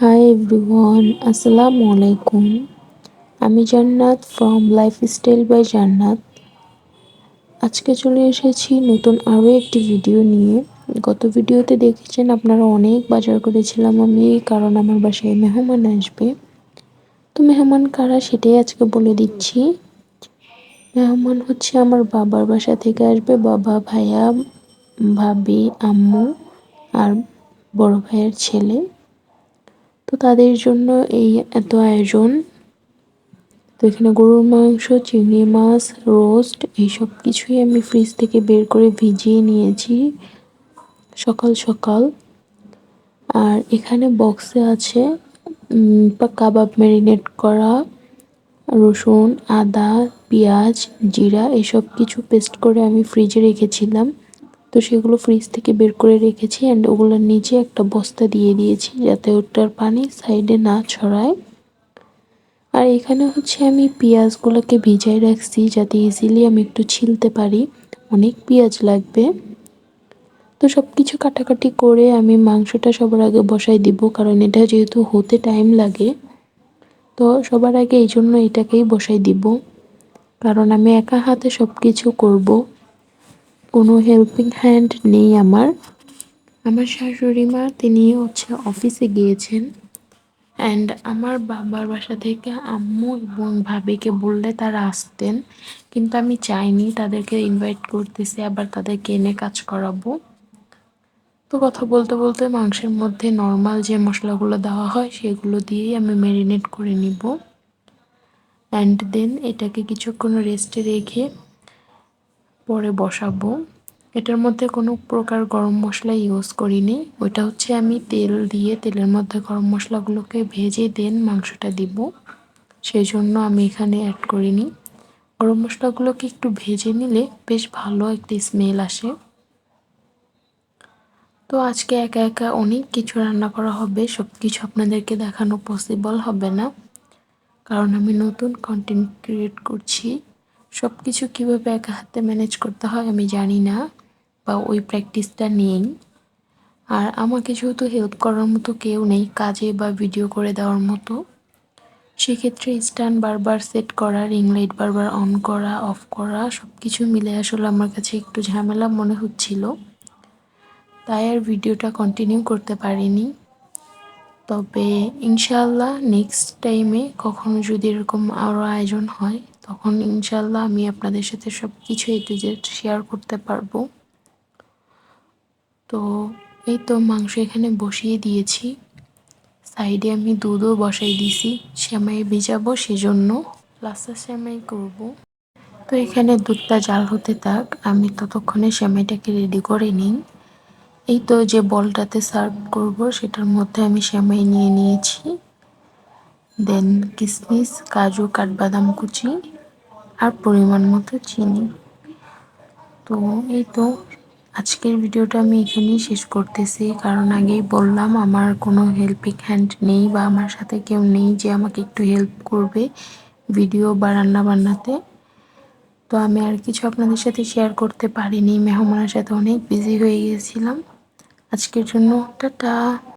Hi everyone আসসালামু আলাইকুম আমি জান্নাত ফ্রম লাইফস্টাইল বাই জান্নাত আজকে চলে এসেছি নতুন আরও একটি ভিডিও নিয়ে। গত ভিডিওতে দেখেছেন আপনারা অনেক বাজার করেছিলাম আমি কারণ আমার বাসায় মেহমান আসবে। তো মেহমান কারা সেটাই আজকে বলে দিচ্ছি। মেহমান হচ্ছে আমার বাবার বাসা থেকে আসবে, বাবা, ভাইয়া, ভাবি, আম্মু আর বড় ভাইয়ের ছেলে। তাদের জন্য এই এত আয়োজন। তো এখানে গরুর মাংস, চিংড়ি মাছ, রোস্ট এইসব কিছুই আমি ফ্রিজ থেকে বের করে ভিজিয়ে নিয়েছি সকাল সকাল। আর এখানে বক্সে আছে কাবাব ম্যারিনেট করা, রসুন, আদা, পেঁয়াজ, জিরা এসব কিছু পেস্ট করে আমি ফ্রিজে রেখেছিলাম। তো সেগুলো ফ্রিজ থেকে বের করে রেখেছি অ্যান্ড ওগুলোর নিচে একটা বস্তা দিয়ে দিয়েছি যাতে ওটার পানি সাইডে না ছড়ায়। আর এখানে হচ্ছে আমি পেঁয়াজগুলোকে ভিজাই রাখছি যাতে ইজিলি আমি একটু ছিলতে পারি। অনেক পেঁয়াজ লাগবে। তো সব কিছু কাটাকাটি করে আমি মাংসটা সবার আগে বসাই দিব, কারণ এটা যেহেতু হতে টাইম লাগে, তো সবার আগে এই জন্য এটাকেই বসাই দিব। কারণ আমি একা হাতে সব কিছু করব। কোনো হেল্পিং হ্যান্ড নেই আমার। আমার শাশুড়ি মা তিনি হচ্ছে অফিসে গিয়েছেন। অ্যান্ড আমার বাবার বাসা থেকে আম্মু এবং ভাবিকে বললে তারা আসতেন। কিন্তু আমি চাইনি তাদেরকে ইনভাইট করতেছি, আবার তাদেরকে এনে কাজ করাবো। তো কথা বলতে বলতে মাংসের মধ্যে নর্মাল যে মশলাগুলো দেওয়া হয়, সেগুলো দিয়েই আমি ম্যারিনেট করে নিব। অ্যান্ড দেন এটাকে কিছুক্ষণ রেস্টে রেখে পরে বসাবো। এটার মধ্যে কোনো প্রকার গরম মশলা ইউজ করিনি। ওইটা হচ্ছে আমি তেল দিয়ে তেলের মধ্যে গরম মশলাগুলোকে ভেজে দেন মাংসটা দিব। সেই জন্য আমি এখানে অ্যাড করিনি। গরম মশলাগুলোকে একটু ভেজে নিলে বেশ ভালো একটি স্মেল আসে। তো আজকে একা একা অনেক কিছু রান্না করা হবে সব কিছু আপনাদেরকে দেখানো পসিবল হবে না। কারণ আমি নতুন কন্টেন্ট ক্রিয়েট করছি। সব কিছু কীভাবে একা হাতে ম্যানেজ করতে হয় আমি জানি না, বা ওই প্র্যাকটিসটা নেই। আর আমাকে যেহেতু হেল্প করার মতো কেউ নেই, কাজে বা ভিডিও করে দেওয়ার মতো, সেক্ষেত্রে স্ট্যান্ড বারবার সেট করা রিং লাইট বারবার অন করা অফ করা সব কিছু মিলে আসলে আমার কাছে একটু ঝামেলা মনে হচ্ছিল। তাই আর ভিডিওটা কন্টিনিউ করতে পারিনি। তবে ইনশাল্লাহ নেক্সট টাইমে কখনো যদি এরকম আরও আয়োজন হয়, তখন ইনশাল্লাহ আমি আপনাদের সাথে সব কিছু এ টু শেয়ার করতে পারব। তো এই তো মাংস এখানে বসিয়ে দিয়েছি। সাইডে আমি দুধও বসাই দিয়েছি সেমাই ভিজাবো সেজন্য। লাস্টা সেমাই করব। তো এখানে দুধটা জাল হতে থাক, আমি ততক্ষণে সেমাইটাকে রেডি করে নিই। এই তো যে বলটাতে সার্ভ করব, সেটার মধ্যে আমি সেমাই নিয়ে নিয়েছি। দেন কিশমিশ কাজু, কাঠবাদাম কুচি আর পরিমাণ মতো চিনি। তো এই তো আজকের ভিডিওটা আমি এখানেই শেষ করতেছি। কারণ আগেই বললাম, আমার কোনো হেল্পিং হ্যান্ড নেই বা আমার সাথে কেউ নেই যে আমাকে একটু হেল্প করবে ভিডিও বা রান্না বান্নাতে তো আমি আর কিছু আপনাদের সাথে শেয়ার করতে পারিনি। মেহমানের সাথে অনেক বিজি হয়ে গিয়েছিলাম আজকের জন্য টাটা।